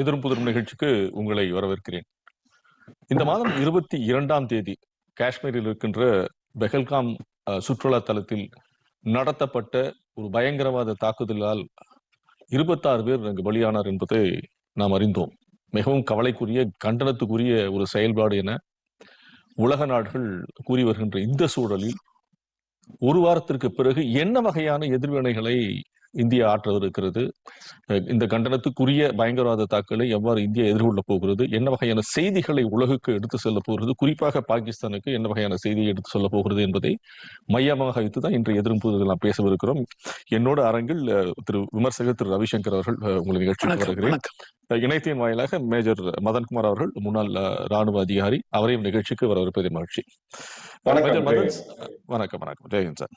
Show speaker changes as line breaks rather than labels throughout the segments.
எதிரும் புதிரும் நிகழ்ச்சிக்கு உங்களை வரவேற்கிறேன். இந்த மாதம் இருபத்தி இரண்டாம் தேதி காஷ்மீரில் இருக்கின்ற பெஹல்காம் சுற்றுலா தலத்தில் நடத்தப்பட்ட ஒரு பயங்கரவாத தாக்குதலால் இருபத்தாறு பேர் அங்கு பலியானார் என்பதை நாம் அறிந்தோம். மிகவும் கவலைக்குரிய கண்டனத்துக்குரிய ஒரு செயல்பாடு என உலக நாடுகள் கூறி வருகின்ற இந்த சூழலில் ஒரு வாரத்திற்கு பிறகு என்ன வகையான எதிர்வினைகளை இந்தியா ஆற்றவிருக்கிறது இந்த கண்டனத்துக்குரிய பயங்கரவாத தாக்குதலை எவ்வாறு இந்தியா எதிர்கொள்ள போகிறது? என்ன வகையான செய்திகளை உலகுக்கு எடுத்து செல்ல போகிறது? குறிப்பாக பாகிஸ்தானுக்கு என்ன வகையான செய்தியை எடுத்து சொல்ல போகிறது என்பதை மையமாக வைத்து தான் இன்று எதிரும் புதிதில் நாம் பேசவிருக்கிறோம். என்னோட அரங்கில் திரு விமர்சகர் திரு ரவிசங்கர் அவர்கள் உங்களை நிகழ்ச்சிக்கு வருகிறேன். இணையத்தின் வாயிலாக மேஜர் மதன்குமார் அவர்கள் முன்னாள் ராணுவ அதிகாரி அவரையும் நிகழ்ச்சிக்கு வரவிருப்பதை மகிழ்ச்சி.
வணக்கம்.
வணக்கம். வணக்கம் ஜெயந்த் சார்.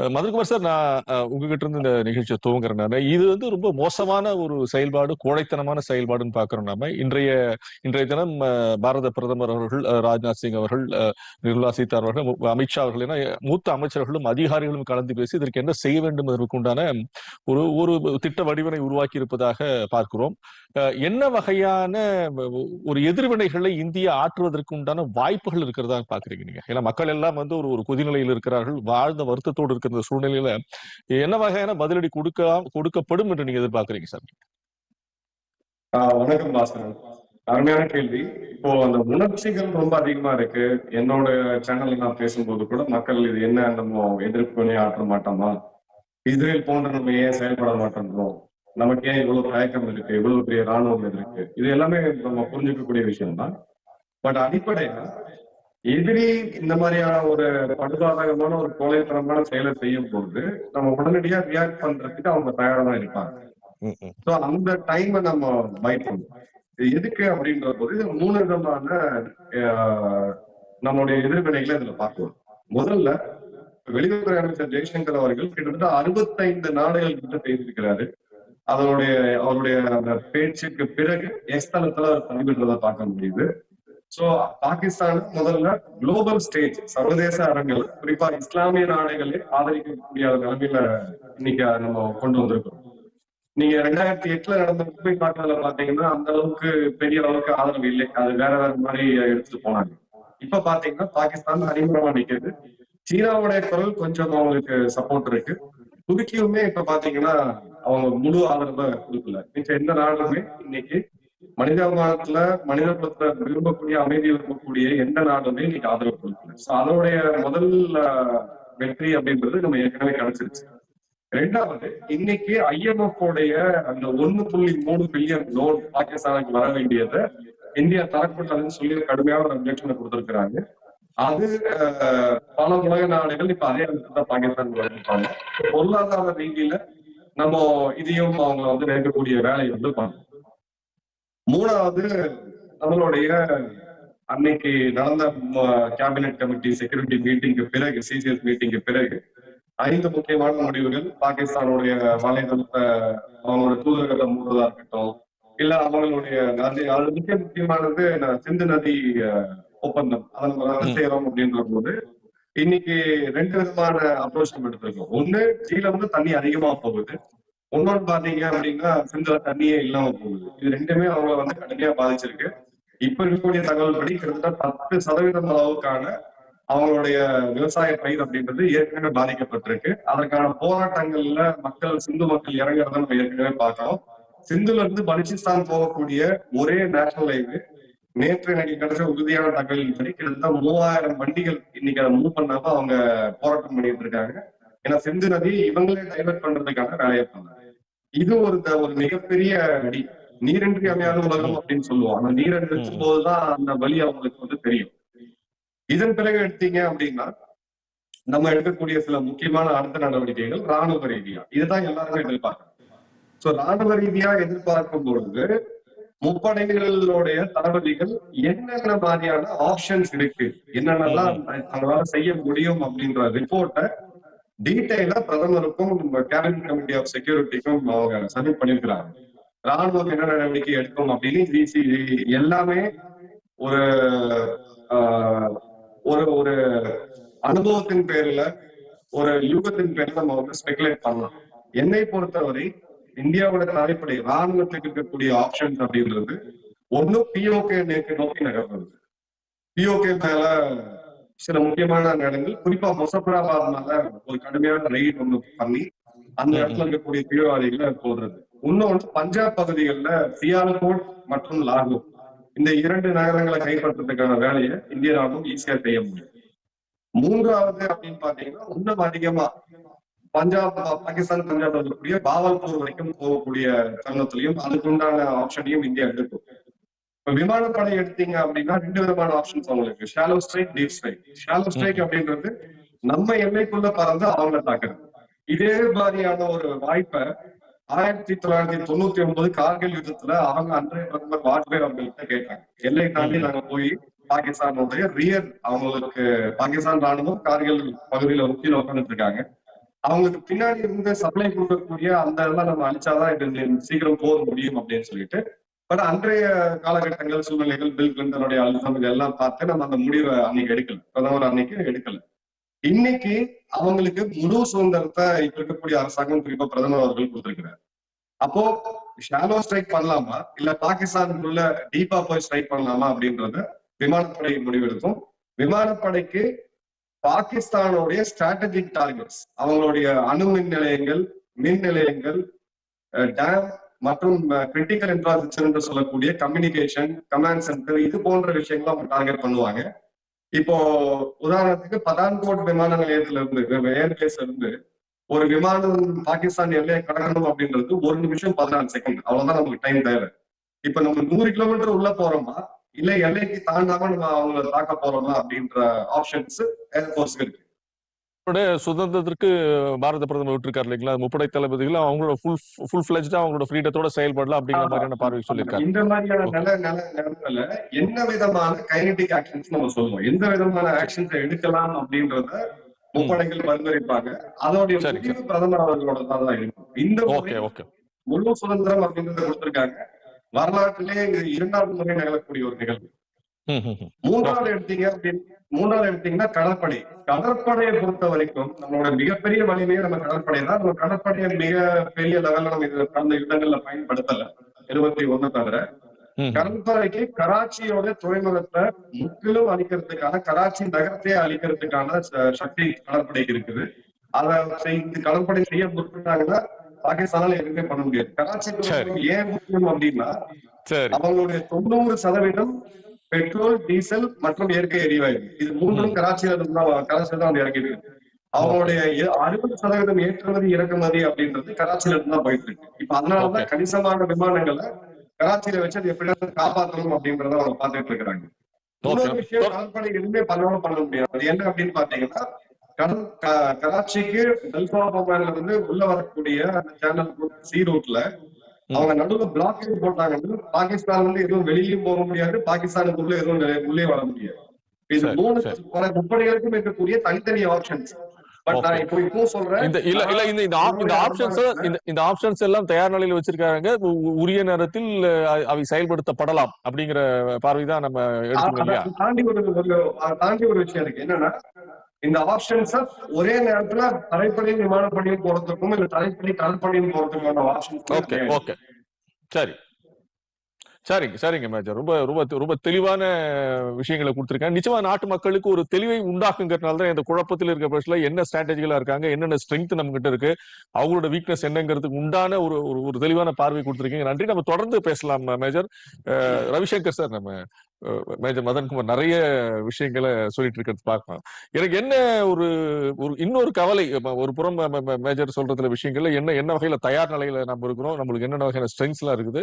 அஹ் மதன்குமார் சார் நான் உங்ககிட்ட இருந்து இந்த நிகழ்ச்சியை துவங்குறேன் நானு. இது வந்து ரொம்ப மோசமான ஒரு செயல்பாடு கோழைத்தனமான செயல்பாடுன்னு பாக்குறோம் நாம. இன்றைய இன்றைய தினம் பாரத பிரதமர் அவர்கள் ராஜ்நாத் சிங் அவர்கள் நிர்மலா சீதாராமன் அவர்கள் அமித்ஷா அவர்கள் என மூத்த அமைச்சர்களும் அதிகாரிகளும் கலந்து பேசி இதற்கு என்ன செய்ய வேண்டும் என்பதற்குண்டான ஒரு ஒரு திட்ட வடிவனை உருவாக்கி இருப்பதாக பார்க்கிறோம். என்ன வகையான ஒரு எதிர்வினைகளை இந்தியா ஆற்றுவதற்கு உண்டான வாய்ப்புகள் இருக்கிறதா பாக்குறீங்க நீங்க? ஏன்னா மக்கள் எல்லாம் வந்து ஒரு ஒரு கொதிநிலையில் இருக்கிறார்கள். வாழ்ந்த வருத்தத்தோடு இருக்கிற சூழ்நிலையில என்ன வகையான பதிலடி கொடுக்க கொடுக்கப்படும் என்று நீங்க எதிர்பார்க்கறீங்க சார்?
வணக்கம் பாஸ்கரன். அருமையான கேள்வி. இப்போ அந்த உணர்ச்சிகள் ரொம்ப அதிகமா இருக்கு. என்னோட சேனல்ல நான் பேசும்போது கூட மக்கள் இது என்ன நம்ம எதிர்ப்பு பண்ணி ஆற்ற மாட்டோமா? இஸ்ரேல் போன்ற நம்ம ஏன் செயல்பட மாட்டோம் நமக்கு ஏன் இவ்வளவு தயக்கம் இருக்கு? இவ்வளவு பெரிய ராணுவம் இருக்கு? இது எல்லாமே நம்ம புரிஞ்சுக்கக்கூடிய விஷயம் தான் பட் அடிப்படையா எதிரி இந்த மாதிரியான ஒரு படுபாதகமான ஒரு கொலைத்தனமான செயலை செய்யும் போது நம்ம உடனடியா ரியாக்ட் பண்றதுக்கு அவங்க தயாரா தான் இருப்பாங்க சோ அந்த டைமை நம்ம பைட் பண்ணணும் இது எதுக்கு அப்படின்ற போது மூணு விதமான நம்மளுடைய எதிர்வினைகளை இதுல பார்க்கலாம் முதல்ல வெளியுறவுத்துறை அமைச்சர் ஜெய்சங்கர் அவர்கள் கிட்டத்தட்ட அறுபத்தைந்து நாடுகள் கிட்ட பேசியிருக்கிறாரு. அதனுடைய அவருடைய அந்த பேச்சுக்கு பிறகு அவர் பதிவிடுறதை பார்க்க முடியுது. சோ பாகிஸ்தான் முதல்ல குளோபல் ஸ்டேஜ் சர்வதேச அரங்கில் குறிப்பா இஸ்லாமிய நாடுகளை ஆதரிக்கக்கூடிய நிலைமையில இன்னைக்கு நம்ம கொண்டு வந்திருக்கோம் நீங்க ரெண்டாயிரத்தி எட்டுல நடந்த மும்பை தாக்குதல பாத்தீங்கன்னா அந்த அளவுக்கு பெரிய அளவுக்கு ஆதரவு இல்லை. அது வேற வேற மாதிரி எடுத்துட்டு போனாங்க. இப்ப பாத்தீங்கன்னா பாகிஸ்தான் அறிமுகமா நிக்குது. சீனாவுடைய குரல் கொஞ்சம் அவங்களுக்கு சப்போர்ட் இருக்கு. துருக்கியுமே இப்ப பாத்தீங்கன்னா அவங்க முழு ஆதரவை கொடுக்கல. மிச்ச எந்த நாடுமே இன்னைக்கு மனிதாபிமானத்துல மனித குலத்துல விரும்பக்கூடிய அமைதி இருக்கக்கூடிய எந்த நாடுமே இன்னைக்கு ஆதரவு கொடுக்கல. சோ அதோடைய முதல் வெற்றி அப்படின்றது நம்ம ஏற்கனவே கிடைச்சிருச்சு. ரெண்டாவது இன்னைக்கு ஐஎம்எஃப் உடைய அந்த ஒண்ணு புள்ளி மூணு பில்லியன் லோன் பாகிஸ்தானுக்கு வர வேண்டியதை இந்தியா தரக்கூடாதுன்னு சொல்லி கடுமையான ஒரு அப்ஜெக்ஷனை கொடுத்திருக்கிறாங்க. அது பல உலக நாடுகள் இப்ப அதே தான் பாகிஸ்தான் வந்துட்டாங்க பொருளாதார ரீதியில நம்ம இதையும் அவங்க வந்து நினைக்கக்கூடிய வேலையை வந்து பண்ணணும் மூணாவது நம்மளுடைய அன்னைக்கு நடந்த கேபினெட் கமிட்டி செக்யூரிட்டி மீட்டிங்க்கு பிறகு சிசிஎஸ் மீட்டிங்க்கு பிறகு ஐந்து முக்கியமான முடிவுகள் பாகிஸ்தானுடைய வலைதளத்தை அவங்களோட தூதரகத்தை மூடுறதா இருக்கட்டும் இல்ல அவங்களுடைய நதி அது மிக முக்கியமானது சிந்து நதி ஒப்பந்தம். அதை நம்ம ரத்து. செய்யறோம் அப்படின்ற போது இன்னைக்கு ரெண்டு விதமான அப்ரோச் நம்ம எடுத்திருக்கோம். ஒண்ணு கீழே வந்து தண்ணி அதிகமா போகுது. இன்னொன்று பாத்தீங்க அப்படின்னா சிந்துல தண்ணியே இல்லாம போகுது. இது ரெண்டுமே அவங்கள வந்து கடுமையா பாதிச்சிருக்கு. இப்ப இருக்கக்கூடிய தகவல் படி கிட்டத்தட்ட பத்து சதவீதம் அளவுக்கான அவங்களுடைய விவசாய பயிர் அப்படின்றது ஏற்கனவே பாதிக்கப்பட்டிருக்கு. அதற்கான போராட்டங்கள்ல மக்கள் சிந்து மக்கள் இறங்குறத நம்ம ஏற்கனவே பார்க்கிறோம். சிந்துல இருந்து பலுச்சிஸ்தான் போகக்கூடிய ஒரே நேஷனல் ஹைவே நேற்று எனக்கு கிடைச்ச உறுதியான தகவலின் படி கிட்டத்தட்ட மூவாயிரம் வண்டிகள் இன்னைக்கு அதை மூவ் பண்ணாம அவங்க போராட்டம் பண்ணிட்டு இருக்காங்க. ஏன்னா சிந்து நதி இவங்களே டைவர்ட் பண்றதுக்கான வேலையை பண்ணாங்க இது ஒரு ஒரு மிகப்பெரிய அடி. நீரின்றி அமையாத உலகம் அப்படின்னு சொல்லுவோம். ஆனா நீர் இருக்கும் போதுதான் அந்த வழி அவங்களுக்கு வந்து தெரியும். இதன் பிறகு எடுத்தீங்க அப்படின்னா நம்ம எடுக்கக்கூடிய சில முக்கியமான அடுத்த நடவடிக்கைகள் ராணுவ ரீதியா. இதுதான் எல்லாருமே எதிர்பார்க்கணும். சோ ராணுவ ரீதியா எதிர்பார்க்கும் பொழுது முப்படைகளுடைய தளபதிகள் என்னென்ன மாதிரியான ஆப்ஷன்ஸ் இருக்கு? என்னென்னலாம் அவங்களால செய்ய முடியும் அப்படின்ற ரிப்போர்ட்டை டீட்டெயிலா பிரதமருக்கும் கேபினட் கமிட்டி ஆஃப் செக்யூரிட்டிக்கும் அவங்க சப்மிட் பண்ணிருக்கிறாங்க. ராணுவம் என்ன நடவடிக்கை எடுக்கும் அப்படின்னு டிசி எல்லாமே ஒரு ஆஹ், ஒரு ஒரு அனுபவத்தின் பேர்ல ஒரு யூகத்தின் பேர்ல நம்ம வந்து ஸ்பெகுலேட் பண்ணலாம். என்னை பொறுத்தவரை இந்தியாவோட தலைப்படை ராணுவத்துக்கு இருக்கக்கூடிய ஆப்ஷன்ஸ் அப்படின்றது ஒன்னும் பிஓகே நோக்கி நகர்றது. பிஓகே மேல சில முக்கியமான இடங்கள் குறிப்பா முசஃபராபாத் மேல ஒரு கடுமையான ரெய்ட் ஒண்ணு பண்ணி அந்த இடத்துல இருக்கக்கூடிய தீவிரவாதிகளை போடுறது. இன்னொன்று பஞ்சாப் பகுதிகளில் சியால்கோட் மற்றும் லாகூர். இந்த இரண்டு நகரங்களை கைப்பற்றதுக்கான வேலையை இந்திய ராணுவம் ஈஸியா செய்ய முடியும். மூன்றாவது அப்படின்னு பாத்தீங்கன்னா இன்னும் அதிகமா பஞ்சாப் பாகிஸ்தான் பஞ்சாப் இருக்கக்கூடிய பாவல்பூர் வரைக்கும் போகக்கூடிய தருணத்திலையும் அதுக்குண்டான ஆப்ஷனையும் இந்தியா எடுக்கும். விமானப்படை எடுத்தீங்க அப்படின்னா ரெண்டு விதமான ஆப்ஷன்ஸ் அவங்களுக்கு shallow strike deep strike shallow strike அப்படின்றது நம்ம எல்லைக்குள்ள பறந்து அவங்கள தாக்குறது இதே மாதிரியான ஒரு வாய்ப்பை ஆயிரத்தி தொள்ளாயிரத்தி தொண்ணூத்தி ஒன்பது கார்கில் யுத்தத்துல அவங்க அன்றைய பிரதமர் வாஜ்பாய் அவங்கள்ட்ட கேட்டாங்க. எல்லை தாண்டி நாங்க போய் பாகிஸ்தானுடைய ரியர் அவங்களுக்கு பாகிஸ்தான் ராணுவம் கார்கில் பகுதியில உச்சியில் உட்காந்துட்டு இருக்காங்க. அவங்களுக்கு பின்னாடி இருந்து சப்ளை கொடுக்கக்கூடிய அந்த இதெல்லாம் நம்ம அழிச்சாதான் இது சீக்கிரம் போக முடியும் அப்படின்னு சொல்லிட்டு பட் அன்றைய காலகட்டங்கள் சூழ்நிலைகள் பில் கிளின்டனுடைய அழுத்தம் இதெல்லாம் பார்த்து நம்ம அந்த முடிவை அன்னைக்கு எடுக்கல. பிரதமர் அன்னைக்கு எடுக்கல. இன்னைக்கு அவங்களுக்கு முழு சுதந்திரத்தை இப்ப இருக்கக்கூடிய அரசாங்கம் குறிப்பா பிரதமர் அவர்கள் கொடுத்திருக்கிறார். அப்போ ஷாலோ ஸ்ட்ரைக் பண்ணலாமா? இல்ல பாகிஸ்தானுக்குள்ள டீப்பா போய் ஸ்ட்ரைக் பண்ணலாமா அப்படின்றத விமானப்படை முடிவெடுக்கும். விமானப்படைக்கு பாகிஸ்தானுடைய ஸ்ட்ராட்டஜிக் டார்கெட்ஸ் அவங்களுடைய அணு மின் நிலையங்கள் மின் நிலையங்கள் டேம் மற்றும் கிரிட்டிக்கல் இன்ஃப்ராஸ்ட்ரக்சர் என்று சொல்லக்கூடிய கம்யூனிகேஷன் கமாண்ட் சென்டர் இது போன்ற விஷயங்களை அவங்க டார்கெட் பண்ணுவாங்க. இப்போ உதாரணத்துக்கு பதான்கோட் விமான நிலையத்துல இருந்து ஏர்பேஸ்ல இருந்து ஒரு விமானம் பாகிஸ்தான் எல்லையை கடக்கணும் அப்படின்றது ஒரு நிமிஷம் பதினாலு செகண்ட் அவ்வளவுதான் நமக்கு டைம் தேவை. இப்ப நம்ம நூறு கிலோமீட்டர் உள்ள போறோமா? இல்ல எல்லைக்கு தாண்டாம நம்ம அவங்கள தாக்க போறோமா அப்படின்ற ஆப்ஷன்ஸ் ஏர்போர்ஸ்க்கு இருக்கு.
சுதந்திரத்திற்கு பாரத பிரதமர் விட்டுருக்காரு இல்லைங்களா? முப்படை தளபதிகள் அவங்களோட ஃபுல் ஃபுல் ஃபிளஜ்டா அவங்களோட ஃப்ரீடத்தோட செயல்படலாம் அப்படிங்கிற மாதிரியான பார்வை சொல்லியிருக்காரு.
இந்த மாதிரியான நல்ல நல்ல நேரத்துல என்ன விதமான கைனடிக் ஆக்ஷன்ஸ் நம்ம சொல்லுவோம்? எந்த விதமான ஆக்ஷன்ஸ் எடுக்கலாம் அப்படின்றத முப்படைகள் பரிந்துரைப்பாங்க. அதோடைய முடிவு பிரதமர் அவர்களோட தான் இருக்கும். இந்த
ஓகே ஓகே.
முழு சுதந்திரம் அப்படின்றத கொடுத்திருக்காங்க. வரலாற்றிலே இது இரண்டாவது முறை நிகழக்கூடிய ஒரு நிகழ்வு. மூன்றாவது எடுத்தீங்க அப்படின்னு மூன்றாவது எடுத்தீங்கன்னா கடற்படை. கடற்படையை பொறுத்த வரைக்கும் நம்மளோட மிகப்பெரிய வலிமையே நம்ம கடற்படை தான். நம்ம கடற்படையை மிக பெரிய லெவல்ல நம்ம இது கடந்த யுத்தங்கள்ல பயன்படுத்தல. இருபத்தி ஒண்ணு தவிர. கடற்படைக்கு கராச்சியோட துறைமுகத்தை முற்றிலும் அழிக்கிறதுக்கான கராச்சி நகரத்தையே அழிக்கிறதுக்கான சக்தி கடற்படைக்கு இருக்குது. அதை கடற்படை செய்ய முற்பட்டாங்கன்னா பாகிஸ்தானால எதுவுமே பண்ண முடியாது. கராச்சி ஏன் முக்கியம் அப்படின்னா அவங்களுடைய தொண்ணூறு சதவீதம் பெட்ரோல் டீசல் மற்றும் இயற்கை எரிவாயு இது மூன்றும் கராச்சியில இருந்து தான் கராச்சியில தான் வந்து இறக்கிது அவங்களுடைய எ- அறுபது சதவீதம் ஏற்றுமதி இறக்குமதி அப்படின்றது கராச்சியில இருந்து தான் போயிட்டு இருக்கு. இப்ப அதனாலதான். கணிசமான விமானங்களை கராச்சியில வச்சு அது எப்படியாவது காப்பாற்றணும் அப்படின்றத அவங்க பார்த்துட்டு இருக்கிறாங்க. இன்னொரு விஷயம் கடற்படை எதுவுமே பண்ணாம பண்ண முடியாது. அது என்ன அப்படின்னு பாத்தீங்கன்னா கடல் கராச்சிக்கு டெல்பாபால இருந்து உள்ள வரக்கூடிய அந்த சேனல் சி ரூட்ல அவங்க நடுவுல பிளாக்கேட் போட்டாங்கன்னா பாகிஸ்தான் வந்து எதுவும் வெளியிலும் போக முடியாது பாகிஸ்தானுக்குள்ள எதுவும் உள்ளே வர முடியாது. இது மூணு. பல முப்படைகளுக்கும் இருக்கக்கூடிய தனித்தனி ஆப்ஷன்ஸ்
இந்த இல்ல இல்ல இந்த இந்த ஆப்- இந்த ஆப்ஷன்ஸ் இந்த இந்த ஆப்ஷன்ஸ் எல்லாம் தயார் நிலையில வச்சிருக்காங்க. உரிய நேரத்தில் அவை செயல்படுத்தப்படலாம் அப்படிங்கிற பார்வைதான் நம்ம எடுக்கணும் இல்லையா?
அதை தாண்டி ஒரு தாண்டி ஒரு விஷயம் இருக்கு. என்னன்னா இந்த ஆப்ஷன்ஸ் ஒரே நேரத்துல தரைப்படையும் விமானப்படையும் போறதுக்கும் இல்ல தரைப்படை கடற்படையும் போறதுக்கான ஆப்ஷன்ஸ்
ஓகே ஓகே சரி. சரிங்க சரிங்க மேஜர் ரொம்ப ரொம்ப ரொம்ப தெளிவான விஷயங்களை கொடுத்துருக்காங்க நிச்சயமா நாட்டு மக்களுக்கு ஒரு தெளிவை உண்டாக்குங்கிறதுனால தான் இந்த குழப்பத்தில் இருக்க பட்சத்துல என்ன ஸ்ட்ராட்டஜிகளா இருக்காங்க என்னென்ன ஸ்ட்ரென்த் நம்ம கிட்ட இருக்கு அவங்களோட வீக்னஸ் என்னங்கிறதுக்கு உண்டான ஒரு ஒரு தெளிவான பார்வை கொடுத்துருக்கீங்க. நன்றி. நம்ம தொடர்ந்து பேசலாம் மேஜர் ரவிசங்கர் சார் நம்ம மேஜர் மதன்குமார் நிறைய விஷயங்களை சொல்லிட்டு இருக்கிறது பார்க்கலாம் எனக்கு என்ன ஒரு ஒரு இன்னொரு கவலை ஒரு புறம் மேஜர் சொல்றதுல விஷயங்கள்ல என்ன என்ன வகையில தயார் நிலையில நம்ம இருக்கிறோம் நம்மளுக்கு என்னென்ன வகையான ஸ்ட்ரெங்ஸ் எல்லாம் இருக்குது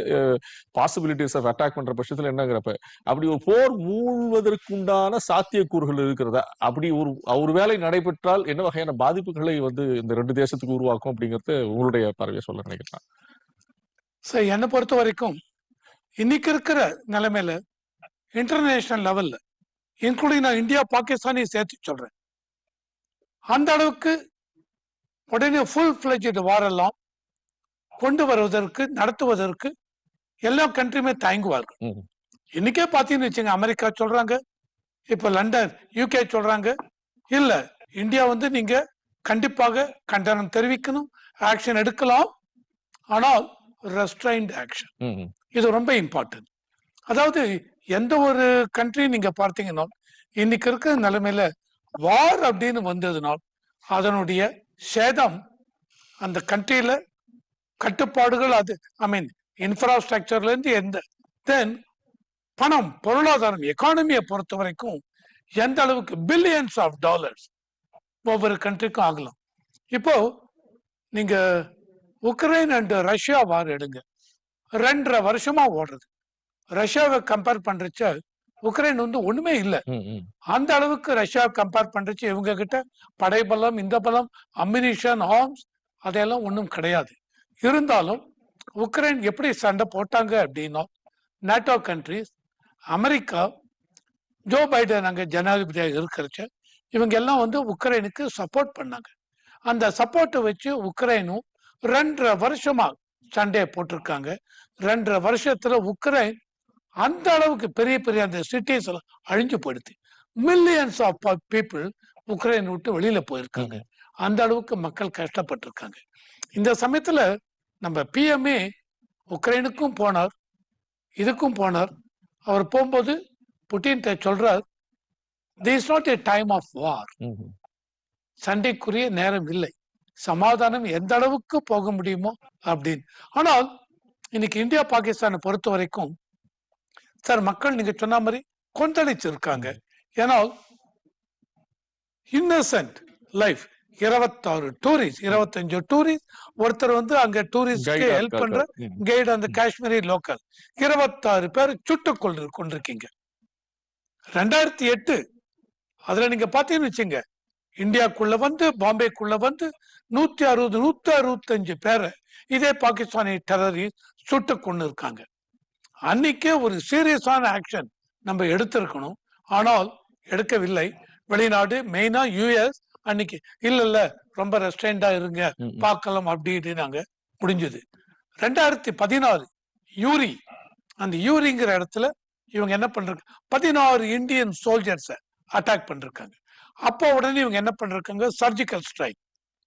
பாசிபிலிட்டிஸ் ஆஃப் அட்டாக் பண்ற பட்சத்துல என்னங்கிறப்ப அப்படி ஒரு போர் மூழ்வதற்குண்டான சாத்தியக்கூறுகள் இருக்கிறதா? அப்படி ஒரு ஒரு வேலை நடைபெற்றால் என்ன வகையான பாதிப்புகளை வந்து இந்த ரெண்டு தேசத்துக்கு உருவாக்கும் அப்படிங்கறது உங்களுடைய பார்வையை சொல்ல நினைக்கிறேன்
சரி என்னை பொறுத்த வரைக்கும் இன்னைக்கு இருக்கிற நிலைமையில இன்டர்நேஷனல் லெவல்ல இன்க்ளூடிங் நான் இந்தியா பாகிஸ்தானையும் சேர்த்து சொல்றேன். அந்த அளவுக்கு உடனே ஃபுல் ஃபிளஜ் வாரெல்லாம் கொண்டு வருவதற்கு நடத்துவதற்கு எல்லா கண்ட்ரியுமே தயங்குவார்கள். இன்னைக்கே பாத்தீங்கன்னு வச்சுங்க அமெரிக்கா சொல்றாங்க இப்ப லண்டன் யூகே சொல்றாங்க. இல்ல இந்தியா வந்து நீங்க கண்டிப்பாக கண்டனம் தெரிவிக்கணும் ஆக்ஷன் எடுக்கலாம். ஆனால் ரெஸ்ட்ரைன்ட் ஆக்ஷன். இது ரொம்ப இம்பார்ட்டன்ட் அதாவது எந்த ஒரு கண்ட்ரி நீங்க பார்த்தீங்கன்னா இன்னைக்கு இருக்கிற நிலைமையில வார் அப்படின்னு வந்ததுனால் அதனுடைய சேதம் அந்த கண்ட்ரியில கட்டுப்பாடுகள் அது ஐ மீன் இன்ஃப்ராஸ்ட்ரக்சர்ல இருந்து எந்த தென் பணம் பொருளாதாரம் எக்கானமியை பொறுத்த வரைக்கும் எந்த அளவுக்கு பில்லியன்ஸ் ஆஃப் டாலர்ஸ் ஒவ்வொரு கண்ட்ரிக்கும் ஆகலாம். இப்போ நீங்க உக்ரைன் அண்ட் ரஷ்யா வார் எடுங்க. ரெண்டரை வருஷமா ஓடுறது. ரஷ்யாவை கம்பேர் பண்றச்ச உக்ரைன் வந்து ஒண்ணுமே இல்ல. அந்த அளவுக்கு ரஷ்யா கம்பேர் பண்றச்சு இவங்க கிட்ட படைபலம் இந்த பலம் அம்மினிஷன் ஆர்ம்ஸ் அதெல்லாம் ஒண்ணும் கிடையாது. இருந்தாலும் உக்ரைன் எப்படி சண்டை போட்டாங்க அப்படின்னா NATO countries America Joe Biden அங்க ஜனாதிபதியாக இருக்கிறச்ச இவங்க எல்லாம் வந்து உக்ரைனுக்கு சப்போர்ட் பண்ணாங்க. அந்த சப்போர்ட்டை வச்சு உக்ரைனும் ரெண்டரை வருஷமா சண்டையை போட்டிருக்காங்க. ரெண்டரை வருஷத்துல உக்ரைன் அந்த அளவுக்கு பெரிய பெரிய அந்த சிட்டிஸ் எல்லாம் அழிஞ்சு போயிடுது மில்லியன்ஸ் ஆஃப் பீப்புள் உக்ரைன் விட்டு வெளியில போயிருக்காங்க. அந்த அளவுக்கு மக்கள் கஷ்டப்பட்டிருக்காங்க. இந்த சமயத்துல நம்ம பிஎம்ஏ உக்ரைனுக்கும் போனார் இதுக்கும் போனார். அவர் போகும்போது புட்டின் சொல்றார் this not a time of war. சண்டைக்குரிய நேரம் இல்லை. சமாதானம் எந்த அளவுக்கு போக முடியுமோ அப்படின்னு. ஆனால் இன்னைக்கு இந்தியா பாகிஸ்தானை பொறுத்த வரைக்கும் சார் மக்கள் நீங்க சொன்ன மாதிரி கொந்தளிச்சிருக்காங்க. ஏன்னா இன்னசென்ட் லைஃப் இருபத்தாறு டூரிஸ்ட் இருபத்தஞ்சு டூரிஸ்ட் ஒருத்தர் வந்து அங்க டூரிஸ்ட்க்கு
ஆ
ஹெல்ப். பண்ற. கைடு அந்த காஷ்மீரி லோக்கல் இருபத்தாறு பேர் சுட்டுக் கொண்டு கொண்டிருக்கீங்க. ரெண்டாயிரத்தி எட்டு அதுல நீங்க பாத்தீங்கன்னு வச்சுங்க இந்தியாக்குள்ள வந்து பாம்பேக்குள்ள வந்து நூத்தி அறுபது நூத்தி அறுபத்தஞ்சு பேரை இதே பாகிஸ்தானி டெரரிஸ்ட் சுட்டு கொண்டு இருக்காங்க அன்னைக்கே ஒரு சீரியஸான ஆக்ஷன் நம்ம எடுத்திருக்கணும். ஆனால் எடுக்கவில்லை. வெளிநாடு மெயினா யூஎஸ் அன்னைக்கு இல்ல இல்ல ரொம்ப ரெஸ்ட்ரெயின்டா இருங்க. பார்க்கலாம் அப்படி இப்படின்னாங்க. முடிஞ்சது. ரெண்டாயிரத்தி பதினாறு யூரி. அந்த யூரிங்கிற இடத்துல இவங்க என்ன பண்றாங்க பதினாறு இந்தியன் சோல்ஜர்ஸை அட்டாக் பண்ணிருக்காங்க. அப்போ உடனே இவங்க என்ன பண்ணிருக்காங்க? சர்ஜிக்கல் ஸ்ட்ரைக்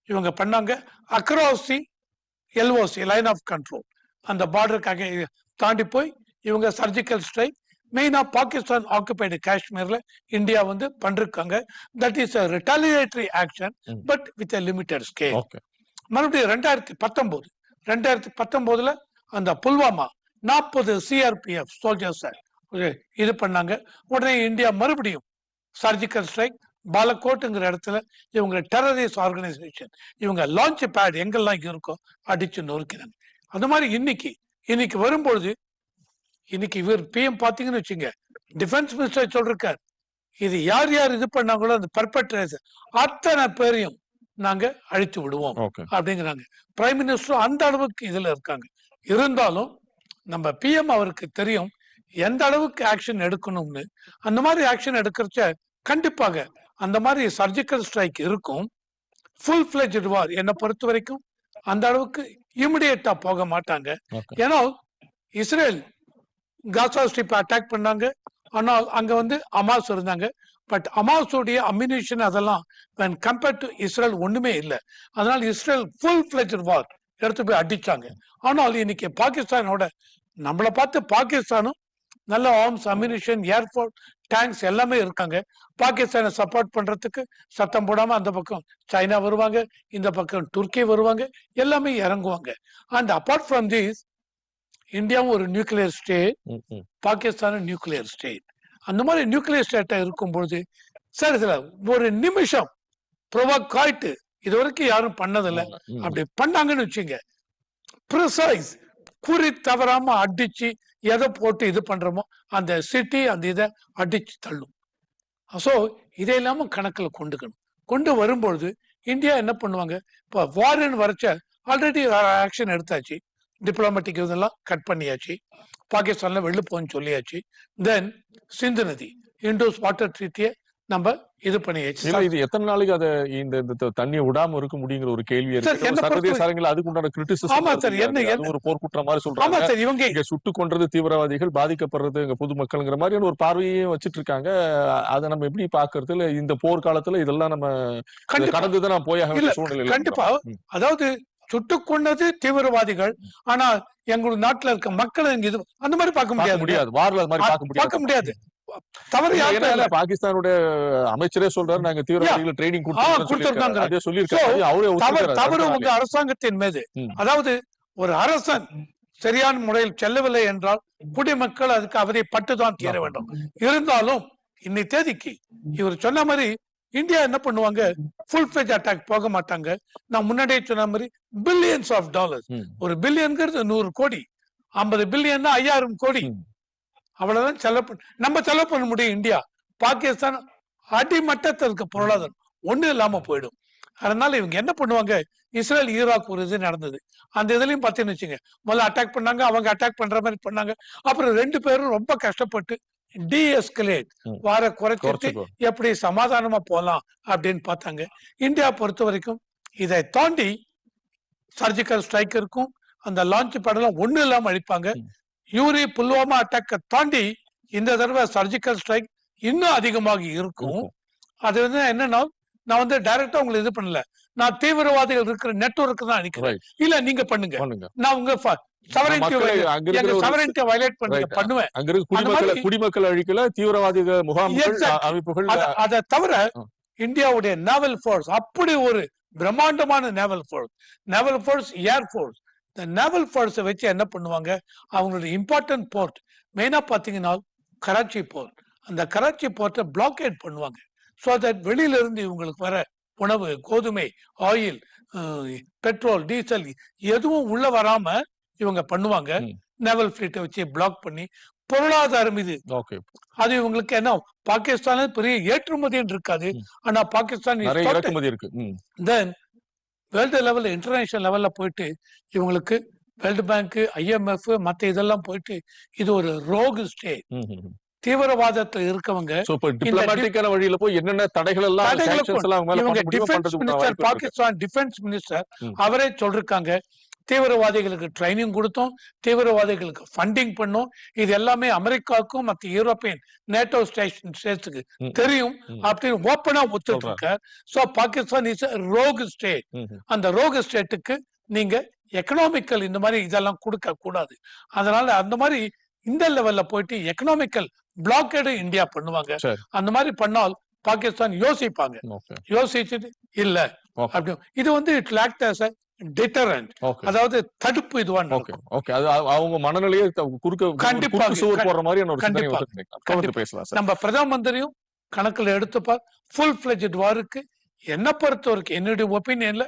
இவங்க பண்ணாங்க. Across the LOC line of control அந்த பார்டருக்காக தாண்டி போய் இவங்க சர்ஜிக்கல் ஸ்ட்ரைக் மெயினா பாகிஸ்தான் ஆக்குபைடு காஷ்மீர்ல இந்தியா வந்து பண்ணிருக்காங்க that is a retaliatory action. But with limited scale மறுபடியும் ரெண்டாயிரத்தி பத்தொன்பது ரெண்டாயிரத்தி பத்தொன்பதுல அந்த புல்வாமா நாற்பது சிஆர்பிஎஃப் சோல்ஜர்ஸ் இது பண்ணாங்க. உடனே இந்தியா மறுபடியும் சர்ஜிக்கல் ஸ்ட்ரைக் பாலக்கோட்டுங்கிற இடத்துல இவங்க டெரரிஸ்ட் ஆர்கனைசேஷன் இவங்க லான்ச் பேட் எங்கெல்லாம் இருக்கோ அடிச்சு நொறுக்கிறாங்க அந்த மாதிரி இன்னைக்கு இன்னைக்கு வரும்பொழுது இன்னைக்கு இவர் பிஎம் பாத்தீங்கன்னு வச்சுங்க டிஃபென்ஸ் மினிஸ்டர் சொல்றார் இது யார் யார் இது பண்ணாங்களோ அந்த பர்பட்ரேஸ் அத்தனை பேரையும் நாங்க அழித்து விடுவோம் அப்படிங்கிறாங்க. பிரைம் மினிஸ்டரும் அந்த அளவுக்கு இதுல இருக்காங்க. இருந்தாலும் நம்ம பிஎம் அவருக்கு தெரியும் எந்த அளவுக்கு ஆக்ஷன் எடுக்கணும்னு. அந்த மாதிரி ஆக்ஷன் எடுக்கிறச்ச கண்டிப்பாக அந்த மாதிரி சர்ஜிக்கல் ஸ்ட்ரைக் இருக்கும். ஃபுல் ஃபிளெஜ்டு வார் என்னை பொறுத்த வரைக்கும் அந்த அளவுக்கு இமிடியேட்டா போக மாட்டாங்க. ஏன்னா இஸ்ரேல் காசா ஸ்ட்ரிப் அட்டாக் பண்ணாங்க. ஆனால் அங்க வந்து அமாஸ் இருந்தாங்க. பட் அமாஸுடைய அம்யூனிஷன் அதெல்லாம் வென் கம்பேர்ட் டு இஸ்ரேல் ஒண்ணுமே இல்லை. அதனால் இஸ்ரேல் ஃபுல் ஃபிளெஜ் வார் எடுத்து போய் அடிச்சாங்க. ஆனால் இன்னைக்கு பாகிஸ்தானோட நம்மளை பார்த்து பாகிஸ்தானும் நல்ல ஆர்ம்ஸ் அம்யூனிஷன் ஏர்போர்ட் டேங்க்ஸ் எல்லாமே இருக்காங்க. பாகிஸ்தானை சப்போர்ட் பண்றதுக்கு சத்தம் போடாம அந்த பக்கம் சைனா வருவாங்க இந்த பக்கம் துருக்கி வருவாங்க எல்லாமே இறங்குவாங்க. அண்ட் அப்பார்ட் ஃப்ரம் திஸ் இந்தியாவும் ஒரு நியூக்ளியர் ஸ்டேட். பாகிஸ்தானும் நியூக்ளியர் ஸ்டேட் அந்த மாதிரி நியூக்ளியர் ஸ்டேட்டா இருக்கும்பொழுது சார் இதுல ஒரு நிமிஷம் ப்ரொவாக் ஆயிட்டு இது வரைக்கும் யாரும் பண்ணதில்ல. அப்படி பண்ணாங்கன்னு வச்சுங்க ப்ரிசைஸ் குறி தவறாம அடிச்சு எதை போட்டு இது பண்றோமோ அந்த சிட்டி அந்த இதை அடிச்சு தள்ளும். ஸோ இதை இல்லாம கணக்குல கொண்டுக்கணும். கொண்டு வரும்பொழுது இந்தியா என்ன பண்ணுவாங்க? இப்போ வாரன் வரைச்ச ஆல்ரெடி ஆக்ஷன் எடுத்தாச்சு. டிப்ளமேட்டிக் இதெல்லாம் கட் பண்ணியாச்சு. பாகிஸ்தான்ல வெளில போன்னு சொல்லியாச்சு. தென் சிந்து நதி இண்டோஸ் வாட்டர் ட்ரீட்டியை நம்ம இது பண்ணியாச்சு.
இது எத்தனை நாளைக்கு அத இந்த இந்த தண்ணியை விடாம இருக்க. முடியுங்கிற ஒரு கேள்வி சர்வதேச அரங்கில் அதுக்கு உண்டான கிரிட்டிசிசம்
ஆமா சார், என்ன-
ஒரு போர்க்குற்றம் மாதிரி சொல்றாங்க.
சார் இவங்க
இங்க சுட்டு கொன்றது தீவிரவாதிகள் பாதிக்கப்படுறது இங்க பொதுமக்கள்ங்கிற மாதிரியான ஒரு பார்வையும் வச்சிட்டு இருக்காங்க அதை நம்ம எப்படி பாக்குறது இல்ல? இந்த போர்க்காலத்துல இதெல்லாம் நம்ம கடந்துதான் போயாக சூழ்நிலை
கண்டிப்பா. அதாவது சுட்டுக் கொண்டது தீவிரவாதிகள். ஆனா எங்களுடைய நாட்டுல இருக்க மக்கள் இது அந்த மாதிரி பார்க்க முடியாது.
முடியாது. பார்க்க முடியாது.
தவறு.
பாகிஸ்தானுடைய அமைச்சரே சொல்றாரு நாங்க தீவிரவாதிகளை ட்ரைனிங்
கொடுத்திருக்காங்க.
அவரே
தவறு உங்க அரசாங்கத்தின் மீது. அதாவது ஒரு அரசன் சரியான முறையில் செல்லவில்லை என்றால் குடிமக்கள் அதுக்கு அவதிப்பட்டுதான் தீர வேண்டும். இருந்தாலும் இன்னை தேதிக்கு இவர் சொன்ன மாதிரி இந்தியா என்ன பண்ணுவாங்க? ஃபுல் ஃபேஜ் அட்டாக் போக மாட்டாங்க. நான் முன்னாடியே சொன்ன மாதிரி பில்லியன்ஸ் ஆஃப் டாலர்ஸ். ஒரு பில்லியன்ங்கிறது நூறு கோடி. ஐம்பது பில்லியன்னா ஐயாயிரம் கோடி. அவ்வளவுதான் செலவு பண்ண- நம்ம செலவு பண்ண முடியும் இந்தியா. பாகிஸ்தான் அடிமட்டத்தில் இருக்க பொருளாதாரம். ஒண்ணும் இல்லாம போயிடும். அதனால இவங்க என்ன பண்ணுவாங்க? இஸ்ரேல் ஈராக் ஒரு இது நடந்தது. அந்த இதுலயும் பார்த்தீங்கன்னு வச்சுங்க முதல்ல அட்டாக் பண்ணாங்க அவங்க அட்டாக் பண்ற மாதிரி பண்ணாங்க. அப்புறம் ரெண்டு பேரும் ரொம்ப கஷ்டப்பட்டு டிஎஸ்கலேட். வார குறைச்சிட்டு. எப்படி சமாதானமா போலாம் அப்படின்னு பார்த்தாங்க இந்தியா பொறுத்த வரைக்கும் இதை தாண்டி சர்ஜிக்கல் ஸ்ட்ரைக் இருக்கும் அந்த லான்ச் படலாம் ஒண்ணு இல்லாம அழிப்பாங்க. யூரி புல்வாமா அட்டாக்கை தாண்டி இந்த தடவை சர்ஜிக்கல் ஸ்ட்ரைக் இன்னும் அதிகமாக இருக்கும். அது வந்து என்னன்னா நான் வந்து டைரக்டா உங்களை இது பண்ணல நான் தீவிரவாதிகள் இருக்கிற நெட்வொர்க் தான்
Right.
இல்ல நீங்க பண்ணுங்க
பண்ணுங்க
நான் உங்க
குடிமக்களை அழிக்கல தீவிரவாதிகள் முகாம்கள். அமைப்புகள்
அத- தவிர. இந்தியாவுடைய நேவல் ஃபோர்ஸ் அப்படி ஒரு பிரம்மாண்டமான naval force naval force air force இந்த நேவல் ஃபோர்ஸை வச்சு என்ன பண்ணுவாங்க? அவங்களுடைய இம்பார்ட்டன்ட் போர்ட் மெயினா பாத்தீங்கன்னா கராச்சி போர்ட் அந்த கராச்சி போர்ட்டை பிளாக்கேட் பண்ணுவாங்க. ஸோ தட் வெளியில இருந்து இவங்களுக்கு வர உணவு கோதுமை ஆயில் பெட்ரோல் டீசல் எதுவும் உள்ள வராம இவங்க பண்ணுவாங்க. நேவல் ஃபிளீட்டை வச்சு பிளாக் பண்ணி பொருளாதாரம் இது அது இவங்களுக்கு என்ன பாகிஸ்தான் பெரிய ஏற்றுமதின்னு இருக்காது. ஆனா பாகிஸ்தான்
இறக்குமதி இருக்கு.
தென் வேர்ல்டு லெவல்ல இன்டர்நேஷனல் லெவல்ல போயிட்டு இவங்களுக்கு வேர்ல்டு பேங்க் ஐஎம்எஃப் மத்த இதெல்லாம் போயிட்டு இது ஒரு ரோகு ஸ்டே. தீவிரவாதத்துல இருக்கவங்க
டிப்ளமேட்டிக்கான வழியில போய் என்னென்ன தடைகள் எல்லாம்.
Pakistan defence minister. அவரே சொல்லிருக்காங்க தீவிரவாதிகளுக்கு ட்ரைனிங் கொடுத்தோம் தீவிரவாதிகளுக்கு ஃபண்டிங் பண்ணோம். இது எல்லாமே அமெரிக்காவுக்கும் மத்த யூரோப்பியன் நேட்டோ ஸ்டேஷன் ஸ்டேட்ஸுக்கு. தெரியும். அப்படின்னு ஓப்பனா ஒத்துட்டு இருக்கார். So Pakistan is rogue state. அந்த ரோக ஸ்டேட்டுக்கு நீங்க எக்கனாமிக்கல் இந்த மாதிரி இதெல்லாம் கொடுக்க கூடாது. அதனால அந்த மாதிரி இந்த லெவல்ல போயிட்டு எக்கனாமிக்கல் பிளாக்கேடு இந்தியா பண்ணுவாங்க. அந்த மாதிரி பண்ணால் பாகிஸ்தான் யோசிப்பாங்க. யோசிச்சுட்டு இல்ல. இது வந்து இட் லாக்ட் அதாவது தடுப்பு இதுவா
ஓகே அது அவ- அவங்க மனநிலையே குறுக்க
கண்டிப்பாக,
குறுக்கு சுவர்
கண்டி-
போடுற மாதிரியான ஒரு பேசலாம் சார்
நம்ம பிரதம மந்திரியும் கணக்குல எடுத்துப்பார். ஃபுல் ஃபிளஜ் வாருக்கு என்ன பொறுத்த வரைக்கும் என்னுடைய ஒப்பீனியன்ல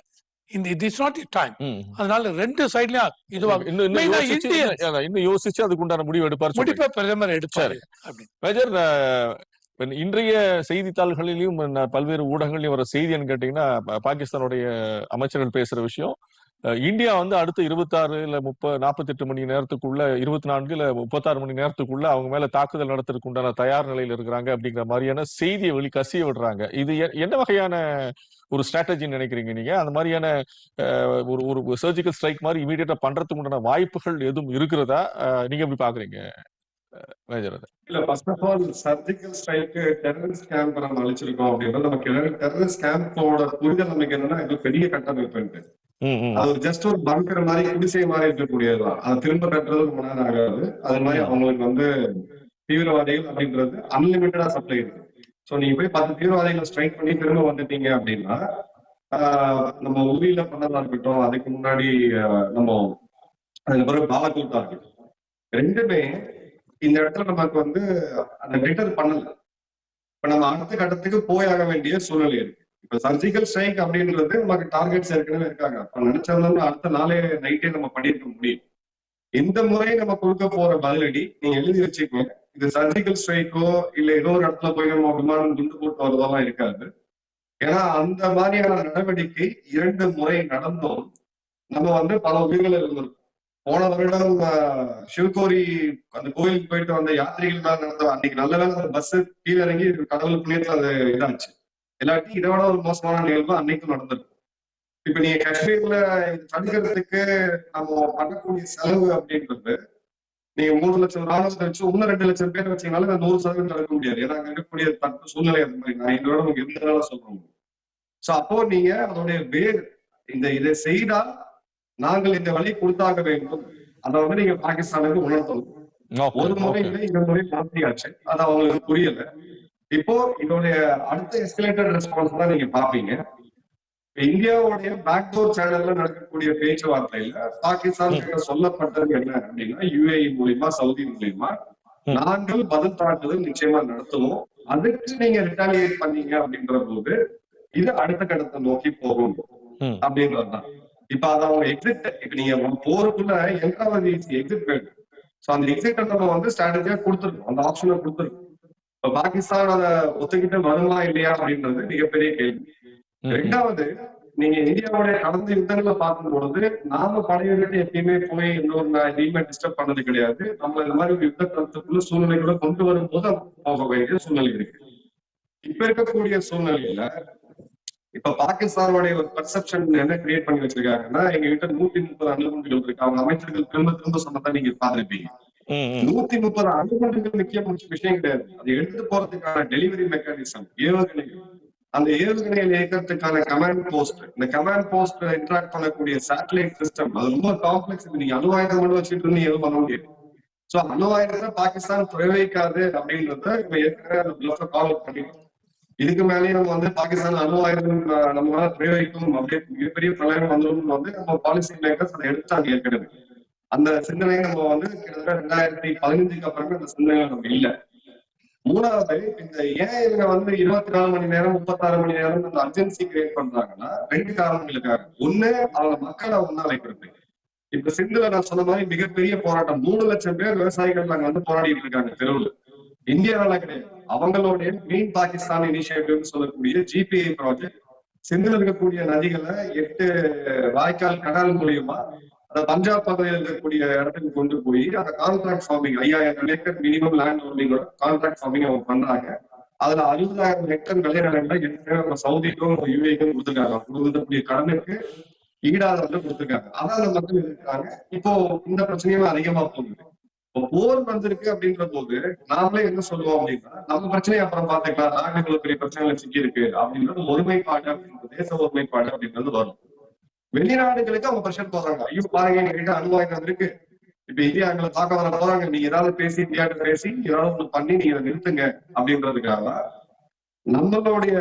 இந்த இட் இஸ் நாட் டைம். அதனால ரெண்டு சைட்லயும் இதுவா
இன்னும் யோசிச்சு
Indians.
இன்னும் அதான், இன்னும் யோசிச்சு அதுக்கு உண்டான முடிவு எடுப்பார்
முடிப்பை பிரதமர் எடுப்பாரு அப்படி
மேஜர் இன்றைய செய்தித்தாள்களிலும் பல்வேறு ஊடகங்களையும் வர செய்தின்னு கேட்டீங்கன்னா பாகிஸ்தானுடைய அமைச்சர்கள் பேசுற விஷயம். இந்தியா வந்து அடுத்த இருபத்தாறு இல்ல முப்பது நாற்பத்தெட்டு மணி நேரத்துக்குள்ள இருபத்தி நான்கு இல்ல முப்பத்தாறு மணி நேரத்துக்குள்ள அவங்க மேல தாக்குதல் நடத்துறதுக்கு உண்டான தயார் நிலையில இருக்கிறாங்க அப்படிங்கிற மாதிரியான செய்தியை வெளி கசிய விடுறாங்க. இது என்ன வகையான ஒரு ஸ்ட்ராட்டஜின்னு நினைக்கிறீங்க நீங்க? அந்த மாதிரியான ஒரு ஒரு சர்ஜிக்கல் ஸ்ட்ரைக் மாதிரி இமீடியட்டா பண்றதுக்கு உண்டான வாய்ப்புகள் எதுவும் இருக்கிறதா? நீங்க எப்படி பாக்குறீங்க?
இல்ல first of all surgical strike terrorist camp நம்ம அழிச்சிருக்கோம் அப்படின்றது நமக்கு டெரரிஸ்ட் கேம்போட புரிதல் நமக்கு என்னன்னா இது பெரிய கட்டமைப்பு
ம், ம்.
அது ஜஸ்ட் ஒரு பங்கர் மாதிரி குடிசை மாதிரி இருக்கக்கூடியதுதான் அதை திரும்ப கட்டுறது ரொம்ப நேரம் ஆகாது. அது மாதிரி அவங்களுக்கு வந்து தீவிரவாதிகள் அப்படின்றது அன்லிமிட்டடா சப்ளை இருக்கு. சோ நீங்க போய் பத்து தீவிரவாதிகளை ஸ்ட்ரைக் பண்ணி திரும்ப வந்துட்டீங்க அப்படின்னா நம்ம உரியில பண்ணதா இருக்கட்டும் அதுக்கு முன்னாடி நம்ம அதுக்கு பிறகு பாலகோட்டா இருக்கட்டும் ரெண்டுமே இந்த இடத்துல நமக்கு வந்து அந்த டிட்டர் பண்ணல. இப்ப நம்ம அடுத்த கட்டத்துக்கு போயாக வேண்டிய சூழ்நிலை இருக்கு. இப்ப சர்ஜிக்கல் ஸ்ட்ரைக் அப்படின்றது நமக்கு டார்கெட்ஸ் ஏற்கனவே இருக்காங்க. அப்ப நினைச்சோம்னா அடுத்த நாளே நைட்டே நம்ம பண்ணிருக்க முடியும். இந்த முறை நம்ம கொடுக்க போற பதிலடி நீங்க எழுதி வச்சுக்கோங்க. இது சர்ஜிக்கல் ஸ்ட்ரைக்கோ இல்ல ஏதோ ஒரு இடத்துல போய் நம்ம விமானம் குண்டு போட்டு வரதெல்லாம் இருக்காது. ஏன்னா அந்த மாதிரியான நடவடிக்கை இரண்டு முறை நடந்தும். நம்ம வந்து பல உயிர்களை இருந்திருக்கோம் போன வருடம் சிவகோரி அந்த கோயிலுக்கு போயிட்டு வந்த யாத்திரிகள் மேல நடந்த அன்னைக்கு நல்ல வேலை அந்த பஸ் கீழே இறங்கி கடவுள் புண்ணியத்துல அது இதாச்சு. இல்லாட்டி இதோட ஒரு மோசமான நிகழ்வு அன்னைக்கும் நடந்திருக்கும். இப்ப நீங்க காஷ்மீர்ல தடுக்கிறதுக்கு நம்ம பண்ணக்கூடிய செலவு அப்படின்றது நீங்க மூணு லட்சம் ராணுவத்தை வச்சு இன்னும் ரெண்டு லட்சம் பேர் வச்சீங்கனால இந்த நூறு சதவீதம் தடுக்க முடியாது. ஏன்னா அங்க இருக்கக்கூடிய தட்டு சூழ்நிலை அந்த மாதிரி. நான் இதோட உங்களுக்கு எந்த சொல்றோம் சோ அப்போ நீங்க அதோடைய வேர் இந்த இதை செய்தால் நாங்கள் இந்த வழி கொடுத்தாக வேண்டும். அதை வந்து நீங்க பாகிஸ்தானுக்கு உணர்த்தணும். ஒரு முறை இல்லை இந்த முறை மாற்றியாச்சு அது அவங்களுக்கு புரியல. இப்போ இதோடைய அடுத்த எஸ்கலேட்டட் ரெஸ்பான்ஸ் தான் நீங்க பாப்பீங்க இந்தியாவுடைய பேக்டோர் சேனல்ல நடக்கக்கூடிய பேச்சுவார்த்தையில பாகிஸ்தான் கிட்ட சொல்லப்பட்டது என்ன அப்படின்னா யுஏஇ மூலியமா சவுதி மூலியமா. நாங்கள் பதில் தாக்குதல் நிச்சயமா நடத்துவோம். அதுக்கு நீங்க ரிட்டாலியேட் பண்ணீங்க அப்படின்ற போது இது அடுத்த கட்டத்தை நோக்கி போகும். அப்படின்றதுதான். இப்ப அத அவங்க எக்ஸிட் இப்ப நீங்க போருக்குள்ள எங்காவது எக்ஸிட் வேணும். சோ அந்த எக்ஸிட் நம்ம வந்து ஸ்ட்ராட்டஜியா கொடுத்துருக்கோம் அந்த ஆப்ஷனை கொடுத்துருக்கோம் இப்ப பாகிஸ்தான் அதை ஒத்துக்கிட்டு வருமா இல்லையா அப்படின்றது மிகப்பெரிய கேள்வி. ரெண்டாவது நீங்க இந்தியாவுடைய கடந்த யுத்தங்களை பார்க்கும் பொழுது நாம படையிட்டு எப்பயுமே போய் எந்த ஒரு எதையுமே டிஸ்டர்ப் பண்ணது கிடையாது. நம்ம இந்த மாதிரி ஒரு யுத்த தளத்துக்குள்ள சூழ்நிலைகளை கொண்டு வரும்போது போக வேண்டிய சூழ்நிலை இருக்கு. இப்ப இருக்கக்கூடிய சூழ்நிலையில இப்ப பாகிஸ்தானுடைய ஒரு பர்செப்ஷன் என்ன கிரியேட் பண்ணி வச்சிருக்காங்கன்னா எங்க கிட்ட நூத்தி முப்பது அணுகுண்டுகள் இருக்கு. அவங்க அமைச்சர்கள் திரும்ப திரும்ப சொன்னதை நீங்க
ம்.
நூத்தி முப்பது அணுகுண்டுகள் முக்கிய விஷயம் கிடையாது. அதை எடுத்து போறதுக்கான டெலிவரி மெக்கானிசம் ஏவுகணைகள். அந்த ஏவுகணையில் இயக்கிறதுக்கான கமாண்ட் போஸ்ட் இந்த கமாண்ட் போஸ்ட் இன்டராக்ட் பண்ணக்கூடிய சேட்டலைட் சிஸ்டம் அது ரொம்ப காம்ப்ளெக்ஸ் நீங்க அணு ஆயுதம் மட்டும் வச்சுட்டு இருந்து எதுவும் பண்ண முடியாது. சோ அணு ஆயுதத்தை பாகிஸ்தான் பிரயோகிக்காது அப்படின்றத இப்ப ஏற்கனவே அந்த கால் பண்ணிருக்கோம் இதுக்கு மேலேயே நம்ம வந்து பாகிஸ்தான் அணுவாயுதம் நம்ம நம்மளால பிரயோகிக்கும் அப்படியே மிகப்பெரிய பிரளயம் வந்துடும் வந்து நம்ம பாலிசி மேக்கர்ஸ் அதை எடுத்தாங்க ஏற்கனவே. அந்த சிந்தனை நம்ம வந்து கிட்டத்தட்ட ரெண்டாயிரத்தி பதினஞ்சுக்கு அப்புறமே அந்த சிந்தனை நம்ம இல்ல. மூணாவது இந்த ஏன் இவங்க வந்து இருபத்தி நாலு மணி நேரம் முப்பத்தாறு மணி நேரம் அந்த அர்ஜென்சி கிரியேட் பண்றாங்கன்னா ரெண்டு காரணங்களுக்காக ஒண்ணு அவங்க மக்களை ஒண்ணா வைக்கிறது இப்ப சிந்துல நான் சொன்ன மாதிரி மிகப்பெரிய போராட்டம். மூணு லட்சம் பேர் விவசாயிகள் நாங்க வந்து போராடிட்டு இருக்காங்க தெருவுல. இந்தியாவில கிடையாது. அவங்களுடைய கிரீன் பாகிஸ்தான் இனிஷியேட்டிவ்னு சொல்லக்கூடிய ஜிபிஐ ப்ராஜெக்ட் சிந்துல இருக்கக்கூடிய நதிகளை எட்டு வாய்க்கால் கடல் மூலியமா அந்த பஞ்சாப் பகுதியில் இருக்கக்கூடிய இடத்துக்கு கொண்டு போய் அந்த கான்ட்ராக்ட் ஃபார்மிங் ஐயாயிரம் ஏக்கர் மினிமம் லேண்ட் ஹோல்டிங்கோட கான்ட்ராக்ட் ஃபார்மிங் அவங்க பண்றாங்க. அதுல அறுபதாயிரம் ஹெக்டர் விளைநிலங்களை ஏற்கனவே நம்ம சவுதிக்கும் யூஏக்கும் கொடுத்துருக்காங்க. கொடுக்கக்கூடிய கடனுக்கு ஈடாத வந்து கொடுத்துருக்காங்க. அதான் அந்த மக்கள் இருக்காங்க இப்போ இந்த பிரச்சனையும் அதிகமா போகுது. போர் வந்திருக்கு அப்படின்ற போது நாமளே என்ன சொல்லுவோம் அப்படின்னா நம்ம பிரச்சனையை அப்புறம் பாத்துக்கலாம் நாங்க இவ்வளவு பெரிய பிரச்சனைகள் சிக்கி இருக்கு அப்படின்றது ஒருமைப்பாடு அப்படின்றது தேச ஒருமைப்பாடு அப்படின்றது வரும். வெளிநாடுகளுக்கு அவங்க பிரஷர் போறாங்க ஐயோ பாருங்க எங்க கிட்ட அணுவாயுதம் இருக்கு. இப்ப இந்தியா எங்களை தாக்க வர போறாங்க. நீங்க ஏதாவது பேசி இந்தியாட்ட பேசி ஏதாவது ஒண்ணு பண்ணி நீங்க இதை நிறுத்துங்க அப்படின்றதுக்காக நம்மளுடைய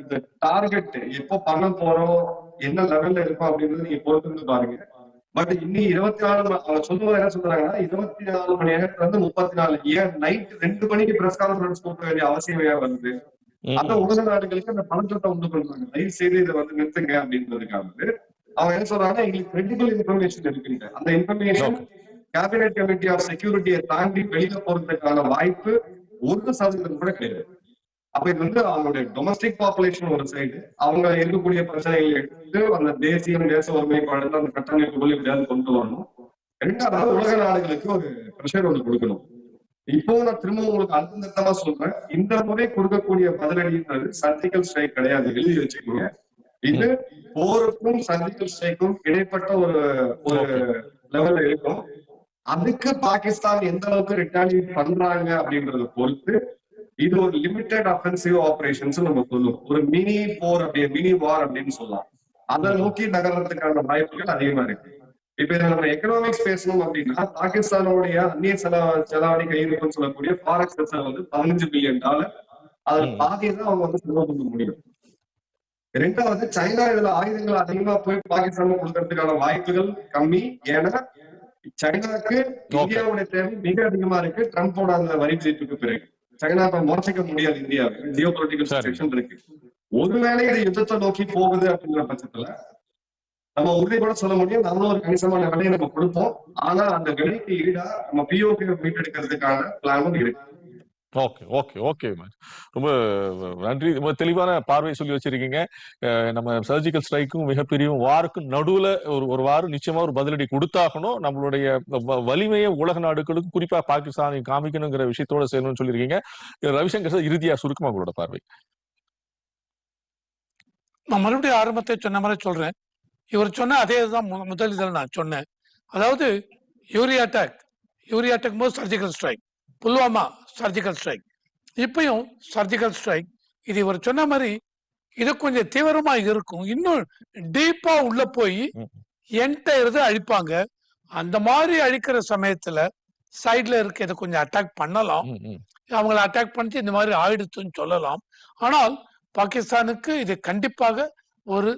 இந்த டார்கெட் எப்போ பண்ண போறோம் என்ன லெவல்ல இருக்கும் அப்படின்றது நீங்க பொறுத்து பாருங்க. பட் இன்னி இருபத்தி நாலு அவங்க சொல்லுவது என்ன சொல்றாங்கன்னா இருபத்தி நாலு மணி நேரத்துல இருந்து முப்பத்தி நாலு. ஏன் நைட் ரெண்டு மணிக்கு பிரஸ் கான்ஃபரன்ஸ் போக வேண்டிய அவசியம் ஏன் வருது அந்த உலக நாடுகளுக்கு அந்த பதற்றத்தை உண்டு பண்றாங்க தயவு செய்து இதை வந்து நிறுத்துங்க அப்படின்றதுக்காக அவங்க என்ன சொல்றாங்கன்னா எங்களுக்கு கிரெடிபிள் இன்ஃபர்மேஷன் இருக்குங்க. அந்த இன்ஃபர்மேஷன் கேபினெட் கமிட்டி ஆஃப் செக்யூரிட்டியை தாண்டி வெளியில போறதுக்கான வாய்ப்பு ஒரு சதவீதம் கூட கிடையாது. அப்ப இது வந்து அவங்களுடைய டொமஸ்டிக் பாப்புலேஷன் ஒரு சைடு அவங்க இருக்கக்கூடிய பிரச்சனைகள் எடுத்து அந்த தேசியம் தேச ஒருமைப்பாடு அந்த கட்டமைப்புகள் எப்படியாவது கொண்டு வரணும். ரெண்டாவது உலக நாடுகளுக்கு ஒரு ப்ரெஷர் ஒன்று கொடுக்கணும். இப்போ நான் திரும்ப உங்களுக்கு அழுத்தமா சொல்றேன். இந்த முறை கொடுக்கக்கூடிய பதிலடின்றது சர்ஜிக்கல் ஸ்ட்ரைக் கிடையாது. எழுதி வச்சுக்கோங்க. இது போருக்கும் சர்ஜிக்கல் ஸ்ட்ரைக்கும் இடைப்பட்ட ஒரு ஒரு லெவல்ல இருக்கும். அதுக்கு பாகிஸ்தான் எந்த அளவுக்கு ரிட்டாலியேட் பண்றாங்க அப்படின்றத பொறுத்து இது ஒரு லிமிடெட் அஃபென்சிவ் ஆபரேஷன்ஸ் நம்ம சொல்லுவோம். ஒரு மினி போர் அப்படி மினி வார் அப்படின்னு சொல்லலாம். அதை நோக்கி நகர்றதுக்கான வாய்ப்புகள் அதிகமா இருக்கு. இப்ப இதை நம்ம எக்கனாமிக்ஸ் பேசணும் அப்படின்னா பாகிஸ்தானுடைய அந்நிய செலவ செலவாணி கையிருப்புன்னு சொல்லக்கூடிய ஃபாரெக்ஸ் ரிசர்வ் வந்து பதினஞ்சு பில்லியன் டாலர் அதுல தான் அவங்க வந்து செலவு பண்ண முடியும். ரெண்டாவது சைனா இதுல ஆயுதங்கள் அதிகமா போய் பாகிஸ்தானுக்கு கொடுக்கறதுக்கான வாய்ப்புகள் கம்மி. ஏன்னா சைனாக்கு இந்தியாவுடைய தேவை மிக அதிகமா இருக்கு. ட்ரம்போட அந்த வரி விதிப்புக்கு பிறகு. சைனா இப்ப முறைச்சிக்க முடியாது இந்தியாவை ஜியோ பொலிட்டிக்கல். சிச்சுவேஷன் இருக்கு. ஒருவேளை இது யுத்தத்தை நோக்கி போகுது அப்படிங்கிற பட்சத்துல நம்ம உறுதிபட சொல்ல முடியும். நம்மளும் ஒரு கணிசமான விலையை நம்ம கொடுப்போம். ஆனா அந்த விலைக்கு ஈடா நம்ம பிஓபி மீட்டெடுக்கிறதுக்கான பிளானும் இருக்கு.
ஓகே ஓகே ஓகே ரொம்ப நன்றி. ரொம்ப தெளிவான பார்வை சொல்லி வச்சிருக்கீங்க. நம்ம சர்ஜிக்கல் ஸ்ட்ரைக்கும் மிகப்பெரிய வாருக்கும் நடுவுல ஒரு ஒரு வாரம் நிச்சயமா ஒரு பதிலடி கொடுத்தாகணும். நம்மளுடைய வலிமையை உலக நாடுகளுக்கு குறிப்பா பாகிஸ்தானை காமிக்கணுங்கிற விஷயத்தோட செய்யணும்னு சொல்லியிருக்கீங்க. ரவிசங்கர் சார் இறுதியா சுருக்கமா உங்களோட பார்வை.
நான் மறுபடியும் ஆரம்பத்தை சொன்ன மாதிரி சொல்றேன். இவர் சொன்ன அதே தான் முதல் இதில் நான் சொன்னேன். அதாவது யூரியா அட்டாக் யூரியா அட்டாக் போது surgical strike Pulwama surgical strike இப்பயும் சர்ஜிக்கல் ஸ்ட்ரைக் இது இவர் சொன்ன மாதிரி இது கொஞ்சம் தீவிரமா இருக்கும். இன்னும் டீப்பா உள்ள போய் இது அழிப்பாங்க. அந்த மாதிரி அழிக்கிற சமயத்துல சைடுல இருக்க இதை கொஞ்சம் அட்டாக் பண்ணலாம். அவங்கள அட்டாக் பண்ணிட்டு இந்த மாதிரி ஆயிடுச்சுன்னு சொல்லலாம். ஆனால் பாகிஸ்தானுக்கு இது கண்டிப்பாக ஒரு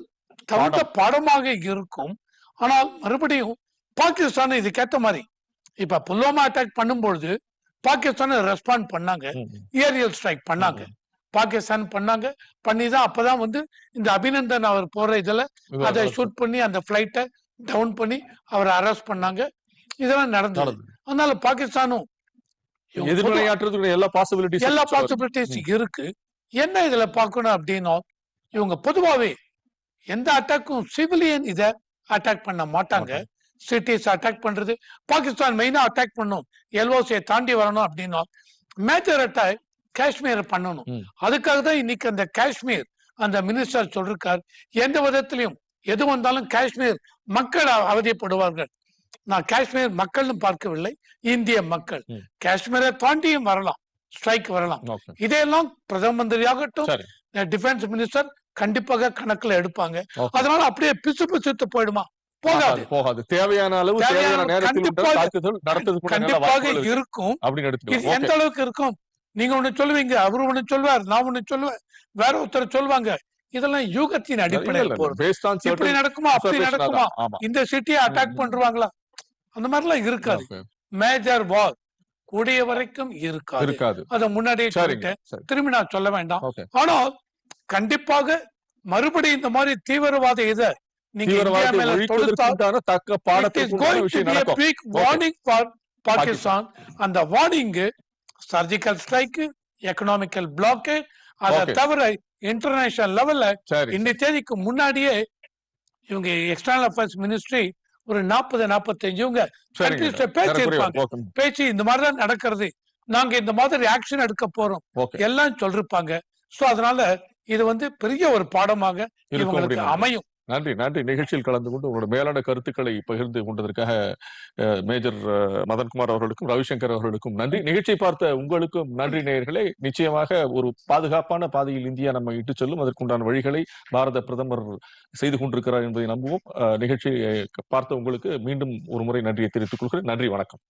தகுந்த பாடமாக இருக்கும். ஆனால் மறுபடியும் பாகிஸ்தான் இதுக்கேத்த மாதிரி இப்ப புல்வாமா அட்டாக் பண்ணும்பொழுது பாகிஸ்தான் ரெஸ்பாண்ட் பண்ணாங்க. ஏரியல் ஸ்ட்ரைக் பண்ணாங்க. பாகிஸ்தான் பண்ணாங்க. பண்ணி தான் அப்பதான் வந்து இந்த அபிநந்தன் அவர் போற இதுல
இது
அதை ஷூட் பண்ணி அந்த பிளைட்டை டவுன் பண்ணி அவரை அரெஸ்ட் பண்ணாங்க. இதெல்லாம் நடந்தது. அதனால பாகிஸ்தானும்
எல்லா பாசிபிலிட்டிஸ்
எல்லா பாசிபிலிட்டிஸ் இருக்கு. என்ன இதுல பார்க்கணும் அப்படின்னா இவங்க பொதுவாவே எந்த அட்டாக்கும் சிவிலியன் இத அட்டாக் பண்ண மாட்டாங்க. சிட்டிஸ் அட்டாக் பண்றது. பாகிஸ்தான் மெயினா அட்டாக் பண்ணும். எல்ஓசியை தாண்டி வரணும் அப்படின்னா மேஜர் அட்டாக் காஷ்மீர் பண்ணணும். அதுக்காக தான் இன்னைக்கு அந்த காஷ்மீர் அந்த மினிஸ்டர் சொல்லிருக்கார். எந்த விதத்திலையும் எது வந்தாலும் காஷ்மீர் மக்கள் அவ- அவதிப்படுவார்கள். நான் காஷ்மீர் மக்கள்னு பார்க்கவில்லை இந்திய மக்கள். காஷ்மீரை தாண்டியும் வரலாம் ஸ்ட்ரைக் வரலாம். இதையெல்லாம் பிரதம மந்திரியாகட்டும் டிஃபென்ஸ் மினிஸ்டர் கண்டிப்பாக கணக்குல எடுப்பாங்க. அதனால அப்படியே பிசு பிசுத்து போயிடுமா? போகாது.
போகாது தேவையான அளவு
தேவையான
நேரத்தில்
கண்டிப்பாக- இருக்கும்.
அப்படின்னு
எந்த அளவுக்கு இருக்கும்? நீங்க ஒண்ணு சொல்லுவீங்க அவரு ஒண்ணு சொல்லுவார் நான் ஒண்ணு சொல்லுவேன். வேற ஒருத்தர் சொல்லுவாங்க இதெல்லாம் யூகத்தின் அடிப்படையில் இப்படி நடக்குமா? அப்படி நடக்குமா? இந்த சிட்டியை அட்டாக். பண்றாங்களா? அந்த மாதிரிலாம் இருக்காது.
Okay.
மேஜர் வார் கூடிய வரைக்கும் இருக்காது.
இருக்காது.
அதை முன்னாடியே சொல்லிட்டேன். திரும்பி நான் சொல்ல வேண்டாம். ஆனால் கண்டிப்பாக மறுபடியும் இந்த மாதிரி தீவிரவாத இத
தீவிரவாதத்தை ஒழிப்பதற்குண்டான தக்க
to
விஷயம் நடக்கும்.
for பாகிஸ்தான் அந்த warning surgical strike economical block அதை. தவிர இன்டர்நேஷனல் லெவல்ல இந்த தேதிக்கு முன்னாடியே இவங்க எக்ஸ்டர்னல் அஃபேர்ஸ் மினிஸ்ட்ரி ஒரு நாற்பது நாற்பத்தஞ்சு இவங்க
சரிங்க
countries ல பேசி
ஏறக்குறைய
இருப்பாங்க. பேச்சு இந்த மாதிரி தான் நடக்கிறது. நாங்க இந்த மாதிரி ஆக்ஷன் எடுக்க போறோம். எல்லாம் சொல்லிருப்பாங்க. சோ அதனால இது வந்து பெரிய ஒரு பாடமாக இவங்களுக்கு அமையும்.
நன்றி நன்றி. நிகழ்ச்சியில் கலந்து கொண்டு உங்களோட மேலான கருத்துக்களை பகிர்ந்து கொண்டதற்காக மேஜர் மதன்குமார் அவர்களுக்கும் ரவிசங்கர் அவர்களுக்கும் நன்றி. நிகழ்ச்சியை பார்த்த உங்களுக்கும் நன்றி நேயர்களே. நிச்சயமாக ஒரு பாதுகாப்பான பாதையில் இந்தியா நம்ம இட்டு செல்லும். அதற்குண்டான வழிகளை பாரத பிரதமர் செய்து கொண்டிருக்கிறார் என்பதை நம்புவோம். நிகழ்ச்சியை பார்த்த உங்களுக்கு மீண்டும் ஒரு முறை நன்றியை தெரிவித்துக் கொள்கிறேன். நன்றி வணக்கம்.